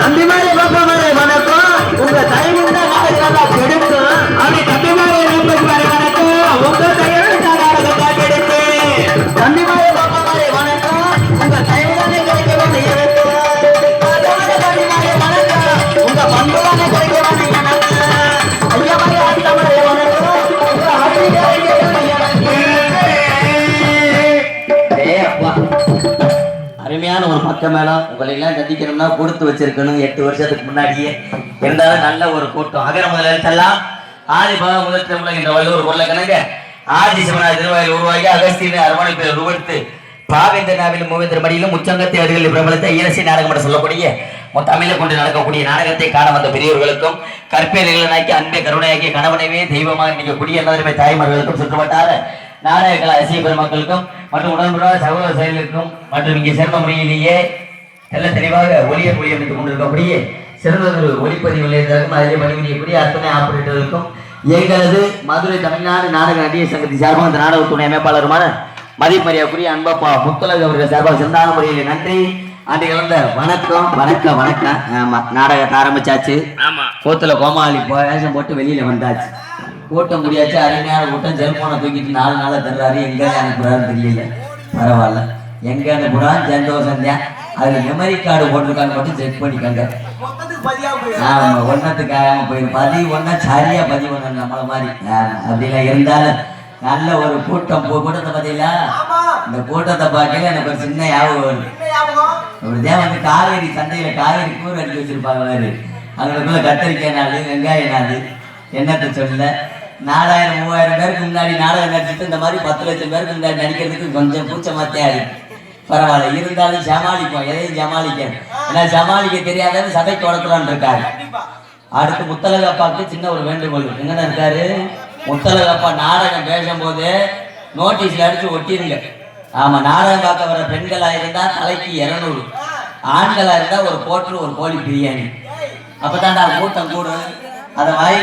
தம்பி மாதிரி பாப்பா பக்கம் மேளம். உங்களை எல்லாம் சந்திக்கணும்னா கொடுத்து வச்சிருக்கணும். எட்டு வருஷத்துக்கு முன்னாடியே. இருந்தாலும் நல்ல ஒரு கூட்டம். அகர முதல் எழுத்தெல்லாம் ஆதி பக முதல் திருமலை என்ற வள்ளுவர் கொள்ள கணங்க ஆதி சிவனார் திருவாயில் உருவாகி அகஸ்தியின் அரவணை பேர் உருவெடுத்து பாவேந்தர் நாவில் மடியிலும் உச்சங்கத்தை அவர்கள் பிரபலத்தை ஈரசி நாடகம் என்று சொல்லக்கூடிய தமிழை கொண்டு நடக்கக்கூடிய நாடகத்தை காண வந்த பெரியவர்களுக்கும் கற்பேலைகளாக்கி அன்பே கருணையாக்கிய கணவனையே தெய்வமாக நிற்கக்கூடிய எல்லாருமே தாய்மார்களுக்கும் சுற்றுவட்டார நாடக கலா ரசிக பெருமக்களுக்கும் மற்றும் உடன்புறாத சகோதர செயலுக்கும் மற்றும் இங்கே சிறந்த முறையிலேயே தெல்ல தெளிவாக ஒளிய ஒளி அமைத்துக் கொண்டிருக்கக்கூடிய சிறந்த ஒரு ஒளிப்பதிவு நிலையத்திற்கும் அதிலே பணிபுரியக்கூடிய அத்தனை ஆபரேட்டர்களுக்கும் எங்களது மதுரை தமிழ்நாடு நாடக நடிகர் சங்கத்தின் சார்பாக இந்த நாடக துணை அமைப்பாளருமான மதிப்பரியாக்குரிய அன்பப்பா முத்தலகு அவர்கள் சார்பாக சிறந்தான முறையில் நன்றி. ஆண்டு கலந்த வணக்கம் வணக்கம் வணக்கம். ஆமா நாடகத்தை ஆரம்பிச்சாச்சு. ஆமா. கோத்துல கோமாளி போட்டு வெளியில வந்தாச்சு. கூட்டம் முடியாச்சு அருமையான கூட்டம் செல்போனை தூக்கிட்டு நாலு நாளா தர்றாரு. எங்க அனுப்புறாருன்னு தெரியல. பரவாயில்ல. எங்க அனுப்புறான் சந்தோஷம் தான் அதுல மெமரி கார்டு போட்டிருக்காங்க மட்டும் செக் பண்ணிக்கோங்க. ஆமா ஒன்னத்துக்காக போயிடும் பதிவு ஒன்னா சரியா பதிவு ஒண்ணு நம்மள மாதிரி. அப்படிலாம் இருந்தாலும் நல்ல ஒரு கூட்டம் கூட்டத்தை பார்த்தீங்களா? இந்த கூட்டத்தை பார்க்கல எனக்கு ஒரு சின்ன ஞாபகம் வருது. அப்படிதான் வந்து காவேரி சந்தையில காவேரி கூறு அடிக்க வச்சிருப்பாங்க அவங்களுக்குள்ள கத்தரிக்காய் நாள் வெங்காய நாள் என்னத்தை சொல்ல? நாலாயிரம் மூவாயிரம் பேருக்கு முன்னாடி நாடகம் நடிச்சுட்டு இந்த மாதிரி பத்து லட்சம் பேருக்கு முன்னாடி நடிக்கிறதுக்கு கொஞ்சம் பூச்சமாத்தே ஆடி பரவாயில்ல இருந்தாலும் சமாளிப்போம் எதையும் சமாளிக்கணும் ஏன்னா சமாளிக்க தெரியாதவங்க சபைக்கு வளர்க்கலான்னு இருக்காரு அடுத்து முத்தலக அப்பாவுக்கு சின்ன ஒரு வேண்டுகோள் எங்கன்னு இருக்காரு? முத்தலக அப்பா நாடகம் பேசும்போது நோட்டீஸ்ல அடிச்சு ஒட்டிருங்க. ஆமா நாடகம் பார்க்க வர பெண்களா இருந்தா தலைக்கு இருநூறு. ஆண்களா இருந்தா ஒரு போட்டு ஒரு கோழி பிரியாணி. அப்பதான்டா கூட்டம் கூடும். அதை வாங்கி